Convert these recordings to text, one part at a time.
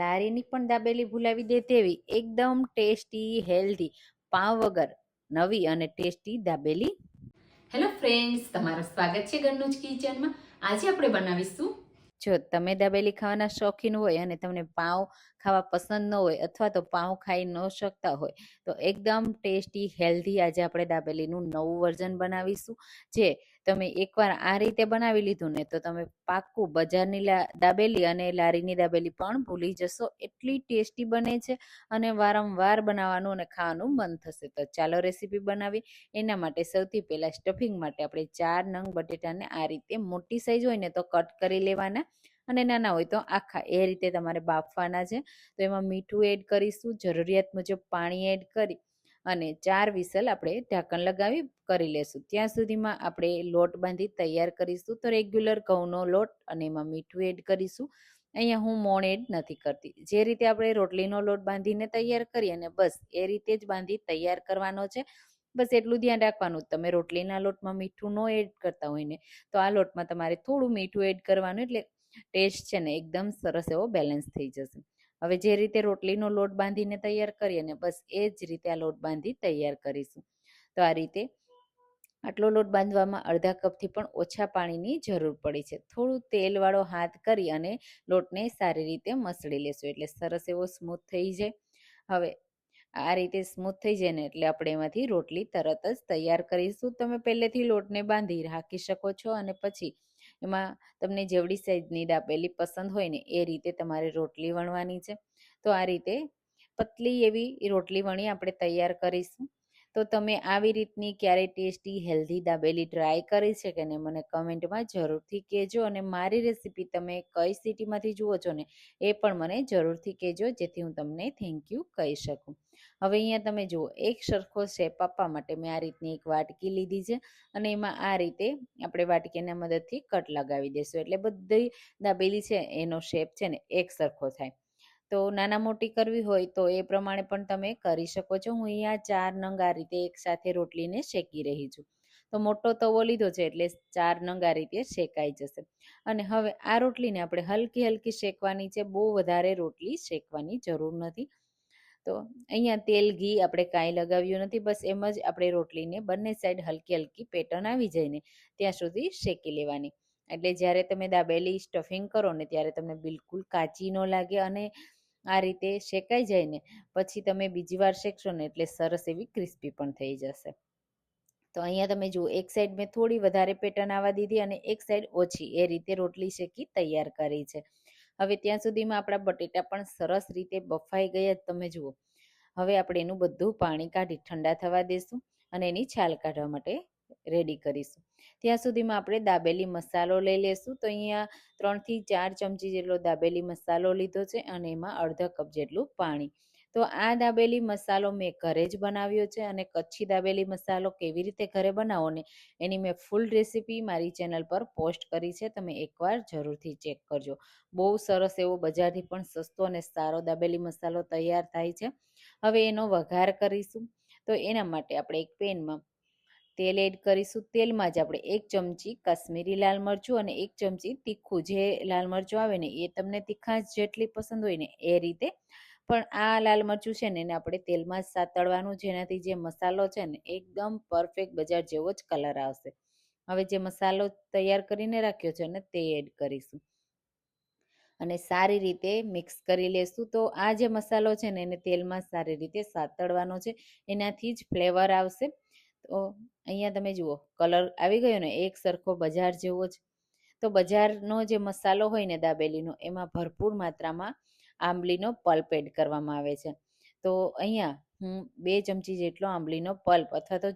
લારીની પણ દાબેલી ભૂલાવી દે તેવી એકદમ ટેસ્ટી હેલ્ધી પાવ વગર નવી અને ટેસ્ટી દાબેલી. હેલો ફ્રેન્ડ્સ તમારું સ્વાગત છે ઘરનું જ કિચનમાં. આજે આપણે બનાવીશું જો તમે દાબેલી ખાવાના શોખીન હોય અને તમને પાવ ખાવા પસંદ ન હોય અથવા તો પાઉં ખાઈ ન શકતા હોય, તો એકદમ ટેસ્ટી, હેલ્ધી આજે આપણે દાબેલીનું નવું વર્ઝન બનાવીશું. જે તમે એકવાર આ રીતે બનાવી લીધું ને તો તમે પાક્કું બજારની દાબેલી અને લારીની દાબેલી પણ ભૂલી જશો. એટલી ટેસ્ટી બને છે અને વારંવાર બનાવવાનું અને ખાવાનું મન થશે. તો ચાલો રેસીપી બનાવી એના માટે સૌથી પહેલાં સ્ટફિંગ માટે આપણે ચાર નંગ બટેટાને આ રીતે મોટી સાઈઝ હોય ને તો કટ કરી લેવાના. અને નાના હોય તો આખા, એ રીતે તમારે બાફવાના છે. તો એમાં મીઠું એડ કરીશું, જરૂરિયાત મુજબ પાણી એડ કરી અને ચાર વિસલ આપણે ઢાંકણ લગાવી કરી લેશું. ત્યાં સુધીમાં આપણે લોટ બાંધી તૈયાર કરીશું. તો રેગ્યુલર ઘઉંનો લોટ અને એમાં મીઠું એડ કરીશું. અહીંયા હું મોણ એડ નથી કરતી. જે રીતે આપણે રોટલીનો લોટ બાંધીને તૈયાર કરીએ અને બસ, એ રીતે જ બાંધી તૈયાર કરવાનો છે. બસ એટલું ધ્યાન રાખવાનું, તમે રોટલીના લોટમાં મીઠું ન એડ કરતા હોય ને, તો આ લોટમાં તમારે થોડું મીઠું એડ કરવાનું. એટલે ટેસ્ટ છે ને એકદમ સરસ એવો બેલેન્સ થઈ જશે. હવે જે રીતે રોટલીનો લોટ બાંધીને તૈયાર કરીએ ને બસ એ જ રીતે આ લોટ બાંધી તૈયાર કરીશું. તો આ રીતે આટલો લોટ બાંધવામાં અડધા કપથી પણ ઓછા પાણીની જરૂર પડી છે. થોડું તેલવાળો હાથ કરી અને લોટને સારી રીતે મસળી લેશું એટલે સરસ એવો સ્મૂથ થઈ જાય. હવે આ રીતે સ્મૂથ થઈ જાય ને એટલે આપણે એમાંથી રોટલી તરત જ તૈયાર કરીશું. તમે પહેલેથી લોટને બાંધી રાખી શકો છો અને પછી એમાં તમને જેવડી સાઈઝની દાબેલી પસંદ હોય ને, એ રીતે તમારે રોટલી વણવાની છે. તો આ રીતે પતલી એવી રોટલી વણી આપણે તૈયાર કરીશું. તો તમે આવી રીતની ક્યારે ટેસ્ટી, હેલ્ધી દાબેલી ટ્રાય કરી છે કે ને મને કમેન્ટમાં જરૂરથી કહેજો અને મારી રેસીપી તમે કઈ સિટીમાંથી જુઓ છો ને, એ પણ મને જરૂરથી કહેજો, જેથી હું તમને થેન્ક યુ કહી શકું. હવે અહીંયા તમે જુઓ, એક સરખો શેપ આપવા માટે મેં આ રીતની એક વાટકી લીધી છે અને એમાં આ રીતે આપણે વાટકીના મદદથી કટ લગાવી દઈશું. એટલે બધી દાબેલી છે એનો શેપ છે ને એક સરખો થાય. તો નાના મોટી કરવી હોય તો એ પ્રમાણે પણ તમે કરી શકો છો. હું અહીંયા ચાર નંગ આ રીતે એકસાથે રોટલીને શેકી રહી છું. તો મોટો તવો લીધો છે એટલે ચાર નંગ આ રીતે શેકાઈ જશે. અને હવે આ રોટલીને આપણે હલકી હલકી શેકવાની છે. બહુ વધારે રોટલી શેકવાની જરૂર નથી. તો અહીંયા તેલ, ઘી આપણે કાંઈ લગાવ્યું નથી. બસ એમ જ આપણે રોટલીને બંને સાઈડ હલકી હલકી પેટર્ન આવી જઈને ત્યાં સુધી શેકી લેવાની. એટલે જ્યારે તમે દાબેલી સ્ટફિંગ કરો ને ત્યારે તમને બિલકુલ કાચી ન લાગે અને આ રીતે શેકાઈ જાય ને, પછી તમે બીજી વાર શેકશો ને એટલે સરસ એવી ક્રિસ્પી પણ થઈ જશે. તો અહીંયા તમે જુઓ, એક સાઈડ મેં થોડી વધારે પેટર્ન આવવા દીધી અને એક સાઈડ ઓછી એ રીતે રોટલી શેકી તૈયાર કરી છે. હવે ત્યાં સુધીમાં આપણા બટેટા પણ સરસ રીતે બફાઈ ગયા તમે જુઓ. હવે આપણે એનું બધું પાણી કાઢી ઠંડા થવા દેશું અને એની છાલ કાઢવા માટે રેડી કરીશું. ત્યાં સુધીમાં આપણે દાબેલી મસાલો લઈ લેશું. તો અહીંયા ત્રણથી ચાર ચમચી જેટલો દાબેલી મસાલો લીધો છે અને એમાં અડધા કપ જેટલું પાણી. તો આ દાબેલી મસાલો મેં ઘરે જ બનાવ્યો છે અને કચ્છી દાબેલી મસાલો કેવી રીતે ઘરે બનાવો ને એની મેં ફૂલ રેસીપી મારી ચેનલ પર પોસ્ટ કરી છે. તમે એકવાર જરૂરથી ચેક કરજો. બહુ સરસ એવો બજારથી પણ સસ્તો અને સારો દાબેલી મસાલો તૈયાર થાય છે. હવે એનો વઘાર કરીશું. તો એના માટે આપણે એક પેનમાં તેલ એડ કરીશું. તેલમાં જ આપણે એક ચમચી કાશ્મીરી લાલ મરચું અને એક ચમચી તીખું જે લાલ મરચું આવે ને, એ તમને તીખાશ જેટલી પસંદ હોય ને, એ રીતે. પણ આ લાલ મરચું છે ને, એને આપણે તેલમાં જ સાતળવાનું, જેનાથી જે મસાલો છે ને, એકદમ પરફેક્ટ બજાર જેવો જ કલર આવશે. હવે જે મસાલો તૈયાર કરીને રાખ્યો છે ને, તે એડ કરીશું. અને સારી રીતે મિક્સ કરી લેશું. તો આ જે મસાલો છે ને, એને તેલમાં સારી રીતે સાતળવાનો છે. એનાથી જ ફ્લેવર આવશે. તો અહીંયા તમે જુઓ, કલર આવી ગયો ને, એક સરખો બજાર જેવો જ. તો બજારનો જે મસાલો હોય ને દાબેલીનો, એમાં ભરપૂર માત્રામાં આંબલીનો પલ્પ એડ કરવામાં આવે છે. તો અહીંયા હું બે ચમચી જેટલો આંબલીનો પલ્પ અથવા તો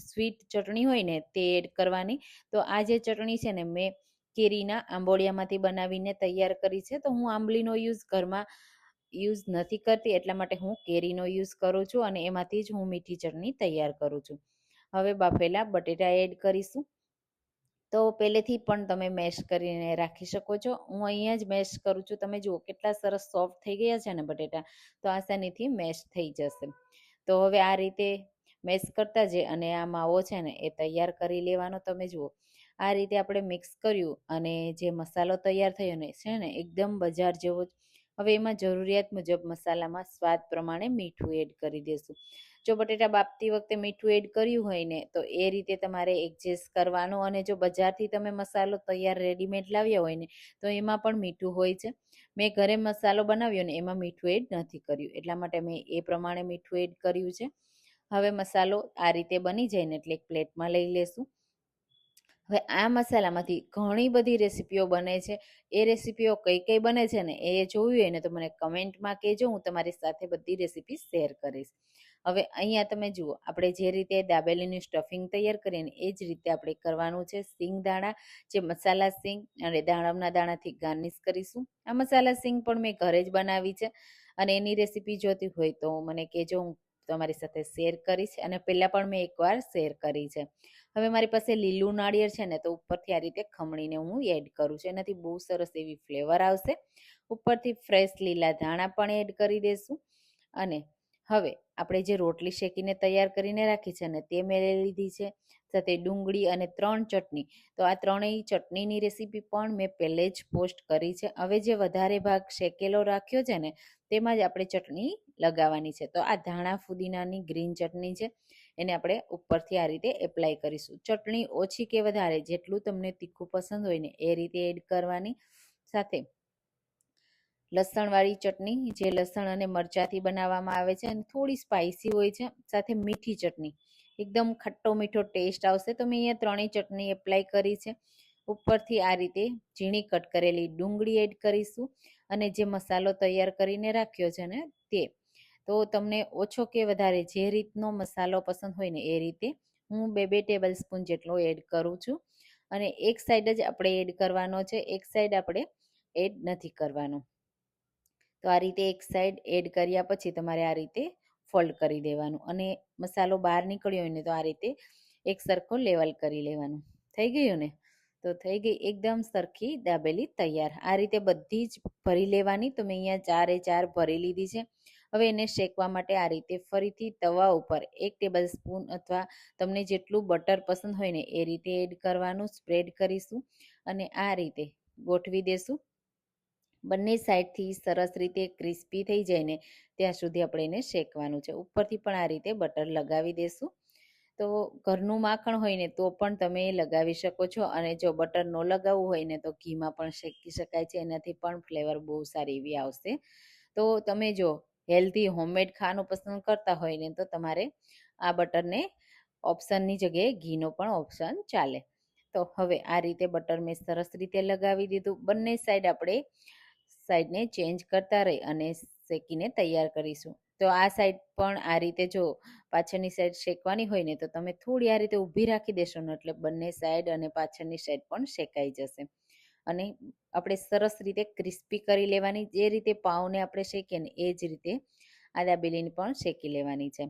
સ્વીટ ચટણી હોય ને, તે એડ કરવાની. તો આ જે ચટણી છે ને, મેં કેરીના આંબોળિયામાંથી બનાવીને તૈયાર કરી છે. તો હું આંબલીનો યુઝ ઘરમાં યુઝ નથી કરતી, એટલા માટે હું કેરીનો યુઝ કરું છું અને એમાંથી જ હું મીઠી ચટણી તૈયાર કરું છું. હવે બાફેલા બટેટા એડ કરીશું. તો પહેલેથી પણ તમે મેશ કરીને રાખી શકો છો. હું અહીંયા જ મેશ કરું છું. તમે જુઓ કેટલા સરસ સોફ્ટ થઈ ગયા છે ને બટેટા. તો આસાનીથી મેશ થઈ જશે. તો હવે આ રીતે મેશ કરતા જ અને આ માવો છે ને એ તૈયાર કરી લેવાનો. તમે જુઓ, આ રીતે આપણે મિક્સ કર્યું અને જે મસાલો તૈયાર થયો ને, છે ને, એકદમ બજાર જેવો હવે એમાં જરૂરિયાત મુજબ મસાલામાં સ્વાદ પ્રમાણે મીઠું એડ કરી દેશું. જો બટેટા બાફતી વખતે મીઠું એડ કર્યું હોય ને, તો એ રીતે તમારે એડજસ્ટ કરવાનું અને જો બજારથી તમે મસાલો તૈયાર રેડીમેડ લાવ્યા હોય ને, તો એમાં પણ મીઠું હોય છે. મેં ઘરે મસાલો બનાવ્યો ને, એમાં મીઠું એડ નથી કર્યું. એટલા માટે મેં એ પ્રમાણે મીઠું એડ કર્યું છે. હવે મસાલો આ રીતે બની જાય ને, એટલે એક પ્લેટમાં લઈ લેશું. હવે આ મસાલામાંથી ઘણી બધી રેસીપીઓ બને છે. એ રેસીપીઓ કઈ કઈ બને છે ને એ જોયું હોય ને તો મને કમેન્ટમાં કહેજો, હું તમારી સાથે બધી રેસીપી શેર કરીશ. હવે અહીંયા તમે જુઓ, આપણે જે રીતે દાબેલીનું સ્ટફિંગ તૈયાર કરીએ ને એ જ રીતે આપણે કરવાનું છે. સિંગ દાણા, જે મસાલા સિંગ અને દાણમના દાણાથી ગાર્નિશ કરીશું. આ મસાલા સિંગ પણ મેં ઘરે જ બનાવી છે અને એની રેસીપી જોતી હોય તો મને કહેજો, હું તમારી સાથે શેર કરી છે અને પહેલાં પણ મેં એકવાર શેર કરી છે. હવે મારી પાસે લીલું નાળિયેર છે ને તો ઉપરથી આ રીતે ખમણીને હું એડ કરું છું. એનાથી બહુ સરસ એવી ફ્લેવર આવશે. ઉપરથી ફ્રેશ લીલા ધાણા પણ એડ કરી દઈશું અને હવે આપણે જે રોટલી શેકીને તૈયાર કરીને રાખી છે ને તે મેળવી લીધી છે. સાથે ડુંગળી અને ત્રણ ચટણી. તો આ ત્રણેય ચટણીની રેસીપી પણ મેં પહેલે જ પોસ્ટ કરી છે. હવે જે વધારે ભાગ શેકેલો રાખ્યો છે ને, તેમાં જ આપણે ચટણી લગાવવાની છે. તો આ ધાણા ફુદીનાની ગ્રીન ચટણી છે. એને આપણે ઉપરથી આ રીતે એપ્લાય કરીશું. ચટણી ઓછી કે વધારે, જેટલું તમને તીખું પસંદ હોય ને, એ રીતે એડ કરવાની. સાથે લસણવાળી ચટણી, જે લસણ અને મરચાંથી બનાવવામાં આવે છે અને થોડી સ્પાઇસી હોય છે, સાથે મીઠી ચટણી. એકદમ ખટ્ટો મીઠો ટેસ્ટ આવશે. તો મેં અહીંયા ત્રણેય ચટણી એપ્લાય કરી છે. ઉપરથી આ રીતે ઝીણી કટ કરેલી ડુંગળી એડ કરીશું અને જે મસાલો તૈયાર કરીને રાખ્યો છે ને તે. તો તમને ઓછો કે વધારે જે રીતનો મસાલો પસંદ હોય ને એ રીતે હું બે બે ટેબલ સ્પૂન જેટલો એડ કરું છું. અને એક સાઈડ જ આપણે એડ કરવાનો છે. એક સાઈડ આપણે એડ નથી કરવાનો. તો આ રીતે એક સાઈડ એડ કર્યા પછી તમારે આ રીતે ફોલ્ડ કરી દેવાનું. અને મસાલો બહાર નીકળ્યો હોય ને તો આ રીતે એક સરખો લેવલ કરી લેવાનું. થઈ ગયું ને? તો થઈ ગઈ, એકદમ સરખી દાબેલી તૈયાર. આ રીતે બધી જ ભરી લેવાની. તો મેં અહીંયા ચારે ચાર ભરી લીધી છે. હવે એને શેકવા માટે આ રીતે ફરીથી તવા ઉપર એક ટેબલ સ્પૂન અથવા તમને જેટલું બટર પસંદ હોય ને એ રીતે એડ કરવાનું સ્પ્રેડ કરીશું અને આ રીતે ગોઠવી દેશું. બંને સાઈડથી સરસ રીતે ક્રિસ્પી થઈ જાય ને ત્યાં સુધી આપણે એને શેકવાનું છે. ઉપરથી પણ આ રીતે બટર લગાવી દેશું. તો ઘરનું માખણ હોય ને તો પણ તમે લગાવી શકો છો અને જો બટર ન લગાવવું હોય ને તો ઘીમાં પણ શેકી શકાય છે. એનાથી પણ ફ્લેવર બહુ સારી એવી આવશે. તો તમે જો હેલ્ધી હોમમેડ ખાવાનું પસંદ કરતા હોય ને તો તમારે આ બટરને ઓપ્શનની જગ્યાએ ઘીનો પણ ઓપ્શન ચાલે. તો હવે આ રીતે બટર મેં સરસ રીતે લગાવી દીધું. બંને સાઈડ આપણે સાઈડને ચેન્જ કરતા રહી અને શેકીને તૈયાર કરીશું. તો આ સાઈડ પણ આ રીતે જો પાછળની સાઈડ શેકવાની હોય ને, તો તમે થોડી આ રીતે ઊભી રાખી દેશો ને, એટલે બંને સાઈડ અને પાછળની સાઈડ પણ શેકાઈ જશે. અને આપણે સરસ રીતે ક્રિસ્પી કરી લેવાની, જે રીતે પાઉને આપણે શેકીએ ને, એ જ રીતે આ દાબેલીને પણ શેકી લેવાની છે.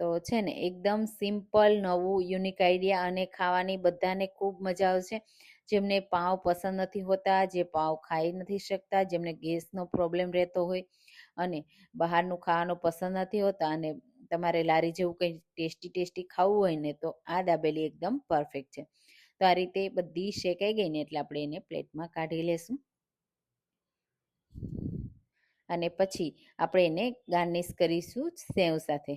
તો છે ને, એકદમ સિમ્પલ, નવું, યુનિક આઈડિયા અને ખાવાની બધાને ખૂબ મજા આવશે. જેમને પાઉં પસંદ નથી હોતા, જે પાઉં ખાઈ નથી શકતા, જેમને ગેસનો પ્રોબ્લેમ રહેતો હોય અને બહારનું ખાવાનું પસંદ નથી હોતા અને તમારે લારી જેવું કંઈ ટેસ્ટી ટેસ્ટી ખાવું હોય ને, તો આ દાબેલી એકદમ પરફેક્ટ છે. તો આ રીતે બધી શેકાઈ ગઈ ને, એટલે આપણે એને પ્લેટમાં કાઢી લેશું. અને પછી આપણે એને ગાર્નિશ કરીશું સેવ સાથે.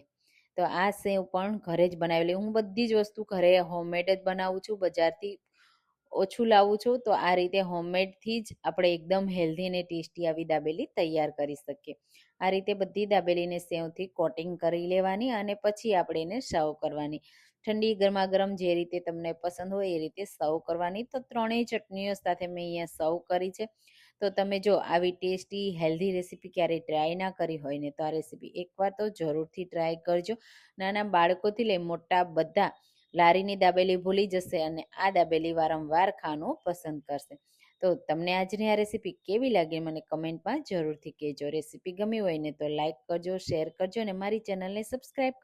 તો આ સેવ પણ ઘરે જ બનાવેલી. હું બધી જ વસ્તુ ઘરે હોમમેડ જ બનાવું છું, બજારથી ઓછું લાવું છું, તો આ રીતે હોમમેડથી જ આપણે એકદમ હેલ્ધી અને ટેસ્ટી આવી દાબેલી તૈયાર કરી શકીએ. આ રીતે બધી દાબેલીને સેવથી કોટિંગ કરી લેવાની અને પછી આપણે એને સર્વ કરવાની. ઠંડી, ગરમાગરમ જે રીતે તમને પસંદ હોય એ રીતે સર્વ કરવાની. તો ત્રણેય ચટણીઓ સાથે મેં અહીંયા સર્વ કરી છે. તો તમે જો આવી ટેસ્ટી, હેલ્ધી રેસીપી ક્યારેય ટ્રાય ના કરી હોય ને, તો આ રેસીપી એકવાર તો જરૂરથી ટ્રાય કરજો. નાના બાળકોથી લઈ મોટા બધા લારીની દાબેલી ભૂલી જશે અને આ દાબેલી વારંવાર ખાવાનું પસંદ કરશે. તો તમને આજની આ રેસીપી કેવી લાગી મને કમેન્ટમાં જરૂરથી કહેજો. રેસીપી ગમી હોય ને તો લાઇક કરજો શેર કરજો અને મારી ચેનલને સબસ્ક્રાઈબ